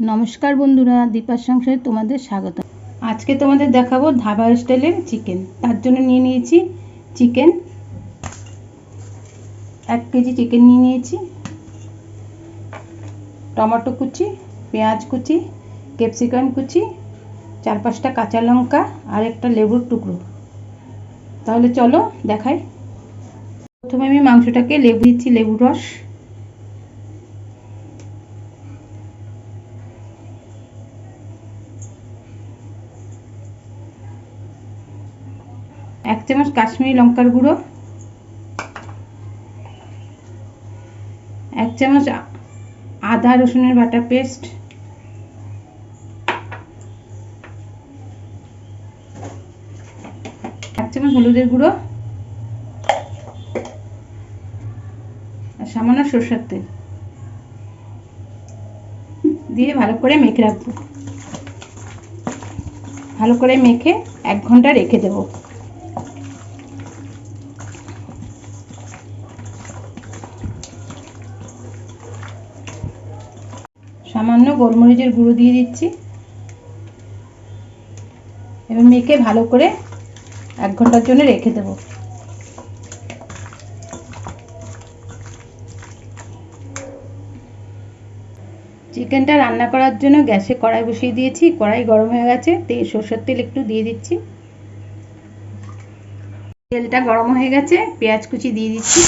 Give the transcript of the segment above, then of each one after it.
নমস্কার বন্ধুরা, দীপার সংসারে তোমাদের স্বাগত। আজকে তোমাদের দেখাবো ধাবা স্টাইলের চিকেন। তার জন্য নিয়ে নিয়েছি চিকেন। এক কেজি চিকেন নিয়ে নিয়েছি। টমেটো কুচি, পেঁয়াজ কুচি, ক্যাপসিকাম কুচি, চার পাঁচটা কাঁচা লঙ্কা আর একটা লেবুর টুকরো। তাহলে চলো দেখাই। প্রথমে আমি মাংসটাকে লেবু দিচ্ছি, লেবুর রস। এক চামচ কাশ্মীরি লঙ্কার গুঁড়ো, এক চামচ আদা রসুনের বাটা পেস্ট, এক চামচ হলুদের গুঁড়ো, আর সামান্য সরষের তেল দিয়ে ভালো করে মেখে রাখব। ভালো করে মেখে এক ঘণ্টা রেখে দেবো। সামান্য গোলমরিচের গুঁড়ো দিয়ে দিচ্ছি। এবার মেখে ভালো করে এক ঘণ্টার জন্য রেখে দেব। চিকেনটা রান্না করার জন্য গ্যাসে কড়াই বসিয়ে দিয়েছি। কড়াই গরম হয়ে গেছে। তেল সর্ষের তেল একটু দিয়ে দিচ্ছি। তেলটা গরম হয়ে গেছে। পেঁয়াজ কুচি দিয়ে দিচ্ছি।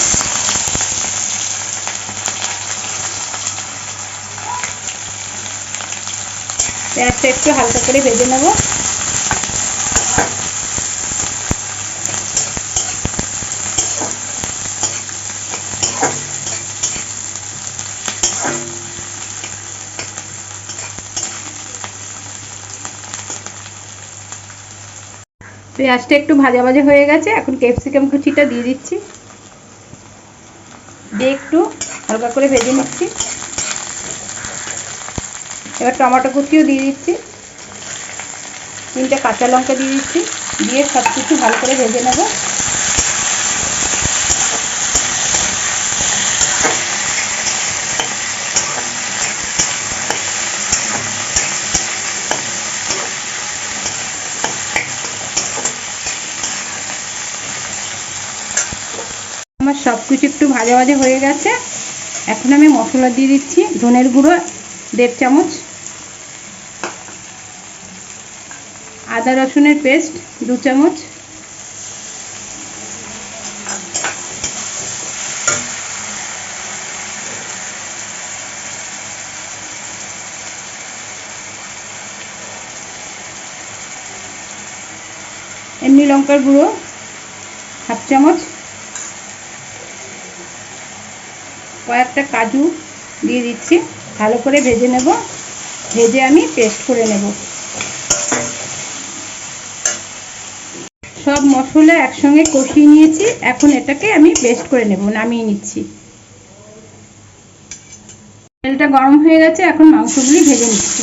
পেঁয়াজটা একটু হালকা করে ভেজে নেব। পেঁয়াজটা একটু ভাজা ভাজা হয়ে গেছে, এখন ক্যাপসিকাম কুচিটা দিয়ে দিচ্ছি। দিয়ে একটু হালকা করে ভেজে নিচ্ছি। এবার টমেটো কুচিও দিয়ে দিচ্ছি। তিনটে কাঁচা লঙ্কা দিয়ে দিচ্ছি। দিয়ে সব কিছু ভালো করে ভেজে নেব। আমার সব কিছু একটু ভাজা ভাজা হয়ে গেছে। এখন আমি মশলা দিয়ে দিচ্ছি। ধনের গুঁড়ো দেড় চামচ। আদা রসুনের পেস্ট, দু চামচ। এমনি লঙ্কার গুঁড়ো, হাফ চামচ। কয়েকটা কাজু দিয়ে দিচ্ছি। ভালো করে ভেজে নেব। ভেজে আমি পেস্ট করে নেব। সব মশলা একসঙ্গে কষিয়ে নিয়েছি। এখন এটাকে আমি পেস্ট করে নেব, নামিয়ে নিচ্ছি। তেলটা গরম হয়ে গেছে, এখন মাংসগুলি ভেজে নিচ্ছি।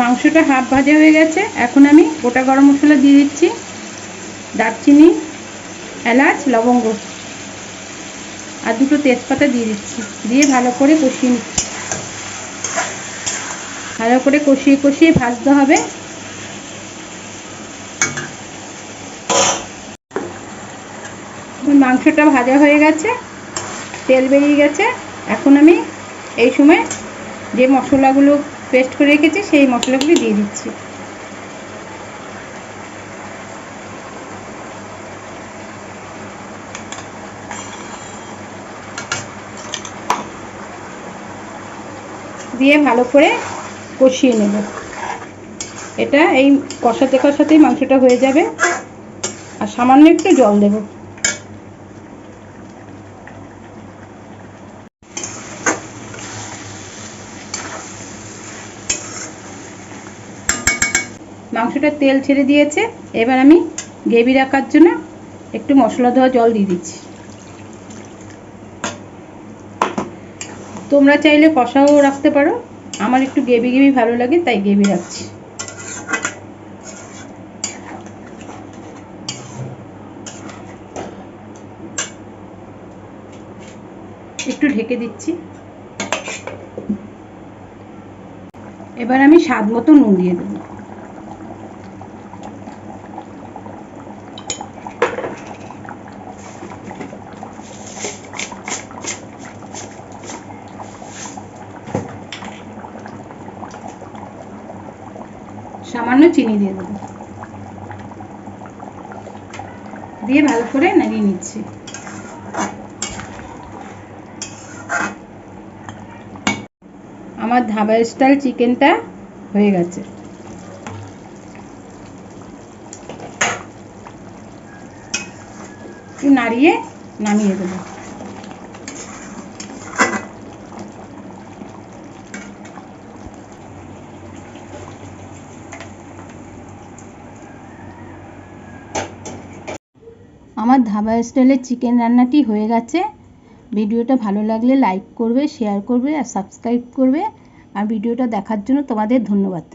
মাংসটা হাফ ভাজা হয়ে গেছে। এখন আমি গোটা গরম মশলা দিয়ে দিচ্ছি। দারচিনি, এলাচ, লবঙ্গ। আর দুটো তেজপাতা দিয়ে দিচ্ছি। দিয়ে ভালো করে কষিয়ে নিচ্ছি। ভালো করে কষিয়ে কষিয়ে ভাজতে হবে। মাংসটা ভাজা হয়ে গেছে। তেল বেরিয়ে গেছে। এখন আমি এই সময় যে মশলাগুলো পেস্ট করে রেখেছি, সেই মশলাগুলি দিয়ে দিচ্ছি। দিয়ে ভালো করে কষিয়ে নেব। এটা এই কষাতে কষাতেই মাংসটা হয়ে যাবে। আর সামান্য একটু জল দেবো। মাংসটা তেল ছেড়ে দিয়েছে। এবার আমি গ্রেভি রাখার জন্য একটু মশলা দেওয়া জল দিয়ে দিচ্ছি। তোমরা চাইলে কষাও রাখতে পারো। আমার একটু গেবি গেবি ভালো লাগে, তাই গেবি রাখছি। একটু ঢেকে দিচ্ছি। এবার আমি স্বাদ মতো নুন দিয়ে দেবো। সামান্য চিনি দিয়ে দেবো। দিয়ে ভালো করে নাড়িয়ে নিচ্ছি। আমার ধাবা স্টাইল চিকেনটা হয়ে গেছে। নাড়িয়ে নামিয়ে দেবো। আমার ধাবা স্টাইলের চিকেন রান্নাটি হয়ে গেছে। ভিডিওটা ভালো লাগলে লাইক করবে শেয়ার করবে আর সাবস্ক্রাইব করবে। আর ভিডিওটা দেখার জন্য তোমাদের ধন্যবাদ।